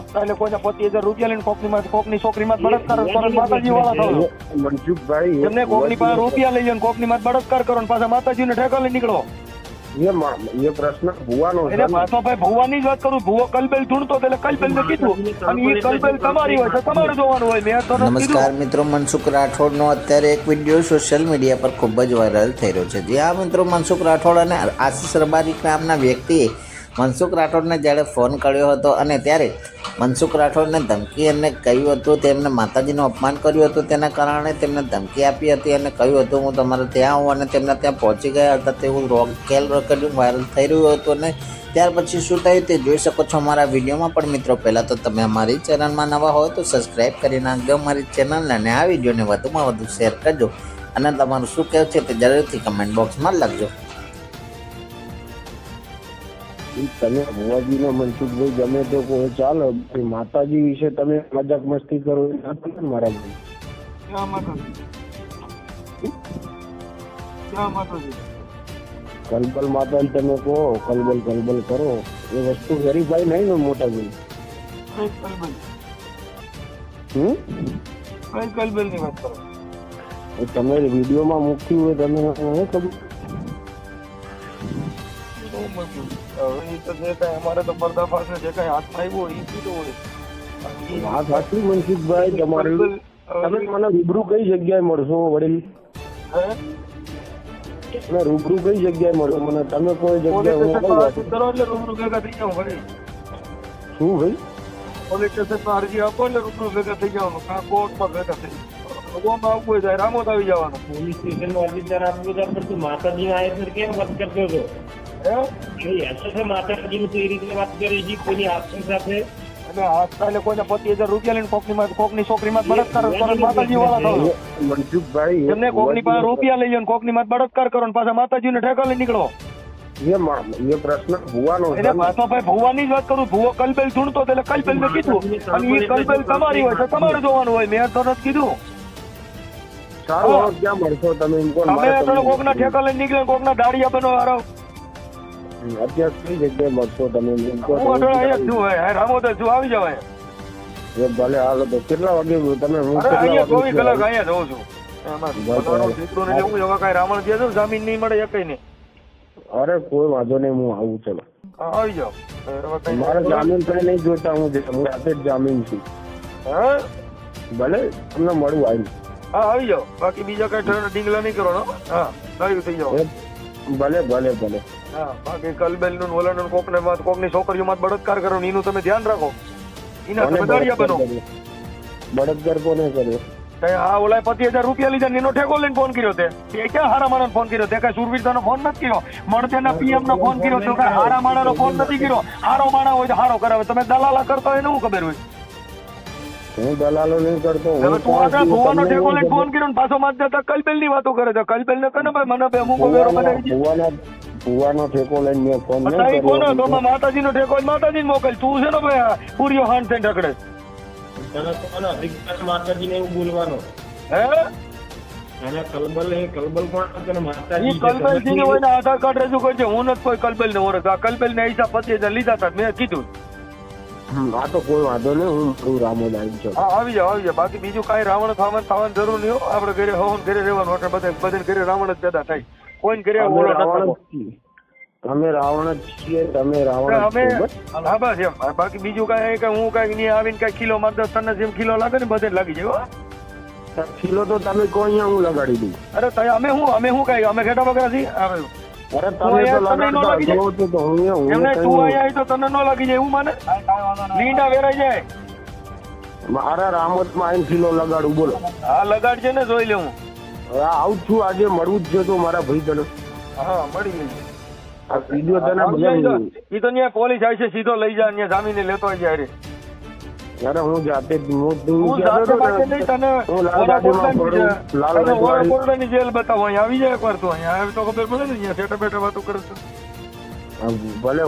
એટલે કોઈને પચીસ હજાર રૂપિયા લઈને કોકની કોકની છોકરીમાં બળાત્કાર કરો માતાજી વાળા થયો મનસુખભાઈ એમને કોકની પાસે રૂપિયા લઈ જાય કોકની માં બળાત્કાર કરો ને પાછા માતાજીને ઠેકા લઈ નીકળો. એ પ્રશ્ન ભુવાનો છે ભાઈ ભુવાની જ વાત કરું ભુવો કલબેલ એટલે કલબેલ ને કીધું અને એ કલબેલ તમારી હોય તમારે જોવાનું હોય મેં તો નમસ્કાર મિત્રો મનસુખ રાઠોડનો અત્યારે એક વીડિયો સોશિયલ મીડિયા પર ખૂબ જ વાયરલ થઈ રહ્યો છે. જે આ મિત્રો મનસુખ રાઠોડ અને આશીષ રબારી નામના વ્યક્તિએ મનસુખ રાઠોડને જ્યારે ફોન કર્યો હતો અને ત્યારે મનસુખ રાઠોડને ધમકી એમને કહ્યું હતું તેમને માતાજીનું અપમાન કર્યું હતું તેના કારણે તેમને ધમકી આપી હતી અને કહ્યું હતું, હું તમારે ત્યાં આવું, અને તેમના ત્યાં પહોંચી ગયા હતા. તેવું રોગ કેલ રેકોર્ડિંગ વાયરલ થઈ રહ્યું હતું અને ત્યાર પછી શું થયું તે જોઈ શકો છો અમારા વિડીયોમાં. પણ મિત્રો, પહેલાં તો તમે અમારી ચેનલમાં નવા હોય તો સબસ્ક્રાઈબ કરી નાખજો અમારી ચેનલને અને આ વિડીયોને વધુમાં વધુ શેર કરજો. અને તમારું શું કહેવું છે તે જરૂરથી કમેન્ટ બોક્સમાં લખજો. તમે ભુવાજીને મનસુખભાઈ ગમે તો કહો ચાલો. માતાજી વિશે તમે મજાક મસ્તી કરો મારા માતાજી. કલબલ માતા તમે કહો કલબલ કલબલ કરો. એ વસ્તુ વેરીફાઈ નહીં ને મોટા ભાઈ. કઈ હમ? કઈ ની વાત કરો? તમે વિડીયોમાં મૂક્યું હોય તમે ખબર? શું મતલબ? હવે ઈ તો જે કાંઈ અમારે તો પર્દાફાશ જે કાંઈ હાથમાં આવ્યું હોય કીધું હોય. હા સાચું મનસુખભાઈ તમારું. તમે મને રૂબરૂ કઈ જગ્યાએ મળશો વડીલ? તમે રૂબરૂ કઈ જગ્યાએ મળશો? મને તમે કોઈ જગ્યાએ કરો એટલે રૂબરૂ ભેગા થઈ જાવ શું ભાઈ? પોલીસ સ્ટેશનમાં અરજી આપો એટલે રૂબરૂ ભેગા થઈ જવાનું કાં કોર્ટમાં ભેગા થઈ ભગવાનમાં આવવું હોય ત્યારે રામોદ આવી જવાનું. પોલીસ સ્ટેશનમાં અરજી તું માતાજી આયે છે કેમ વાત કરતો હતો રૂપિયા કોકની બળાત્કાર કરો માતાજી ને ઠેકા લઈ નીકળો. એ પ્રશ્ન ભુવાનો છે. ભાઈ ભુવાની જ વાત કરું ભુવો કલબેલ ઢૂંઢતો એટલે કલબેલ ને કીધું. અને એ કલબેલ તમારી હોય તો તમારે જોવાનું હોય મેં તો નથી કીધું. સારું ક્યાં મળશો તમે એમ કોણ અમે મારે તો તમને- કોકના ઠેકા લઈને નીકળે કોકના દાડિયા બનો અત્યારે કઈ જગ્યાએ મળશો તમે રામોદર છું. આવી જાવ ભલે હાલો તો કેટલા વાગે તમે હું અહીંયા ચોવીસ કલાક અહીંયા જઉં છું. દીકરો ને લેવું હવે કાંઈ રાવણ દે છે જામીન નહીં મળે એકઈ નહીં. અરે કોઈ વાંધો નહીં હું આવું ચલો. આવી જાવ મારે જામીન કઈ નહીં જોતા હું હું જાતે જ જામીન છું. હા? ભલે તમને મળું આવી હા આવી જાઓ. બાકી બીજા કઈ ઢીંગલા નહીં કરો હા. થઈ જાઓ. ભલે ભલે ભલે. હા બાકી કલબેલનું ઓલાનું ને વાત કોકની છોકરીઓ માં બળાત્કાર કરો એનું તમે ધ્યાન રાખો. એના તમે દાડિયા બનો. બળત્કાર કોને કર્યો? આ ઓલા પતિ હજાર રૂપિયા લીધા એનો ઠેકો લઈને ફોન કર્યો તે. ક્યાં હારા માણસ ફોન કર્યો? તે કઈ સુરવીરતા નો ફોન નથી કર્યો. મળતેના પીએમ નો ફોન કર્યો તો કઈ હારા માણા નો ફોન નથી કર્યો? હારો માણા હોય તો હારો કરાવે. તમે દલાલા કરતા હોય ને હું ખબર હોય? હું દલાલો નહીં કરતો હું? ભુવાનો ઠેકો લઈને ફોન કર્યો ને પાછો જતા કલબેલની વાતો કરે છે. કલબેલ ને કને ભાઈ મને બે અમુક વેરો બનાવી ભુવાનો- ઠેકો લઈને મેં ફોન નહીં બતાવી કોનો? તો કર્યો માતાજી નો ઠેકો માતાજી મોકલ. તું છે ને ભાઈ પૂરીઓ હાન થઈને ઢકડે તને કોનો અધિકાર માતાજીને એવું બોલવાનો. હે? અને કલબલ એ કલબલ કોણ તને માતાજી છે. કલબેલ સિંહ હોય ને આધાર કાર્ડ રજૂ કરજે હું નથી કોઈ કલબેલ ને ઓળખ. આ કલબેલ ને હિસાબ હજાર લીધા હતા મેં કીધું. આ તો કોઈ વાંધો નહીં હું રામોદ આવી છું હા આવી જાવ આવી જાવ બાકી બીજું કાંઈ રાવણ થવાનું થવાની જરૂર નહીં આપડે આપણે ઘરે હવન ઘરે રહેવાનું એટલે બધે બધે ઘરે રાવણ જ પેદા થાય. કોઈને ઘરે ઓળો નથી અમે રાવણ જ છીએ તમે રાવણ અમે હા બસ એમ. બાકી બીજું કાંઈ કે હું કાંઈ નહીં આવીને કાંઈ કિલો મારે દસ તને જેમ કિલો લાગે ને બધે લાગી જાય હો. કિલો તો તમે કહો અહીંયા હું લગાડી દઉં. અરે તય અમે હું અમે શું કાંઈ અમે ઘેટા બકરા છીએ? અરે તમે તો અહીંયા તમે લગાડતા લાગી તો તો હું એમને તું અહીંયા આવી તો તને ન લાગી જાય એવું મને? લીંડા વેરાઈ જાય. મારા રામતમાં આઈને કિલો લગાડું બોલો. હા લગાડજે ને જોઈ લે હું. હવે આવું છું આજે મળવું જ છે તો મારા ભાઈ તને હા મળી ગઈ આ વીડિયો તને તો. બધા ઈ તો ત્યાં પોલીસ આવી છે સીધો લઈ જાય ત્યાં જામીને લેતો જાય રે અરે હું જાતે હું તું તને લાલ કોટડાની જેલ બતાવો અહીંયા આવી જાય એકવાર તું અહીંયા આવે તો ખબર પડે ને અહીંયા સેટા વાતો કરે છે. ભલે.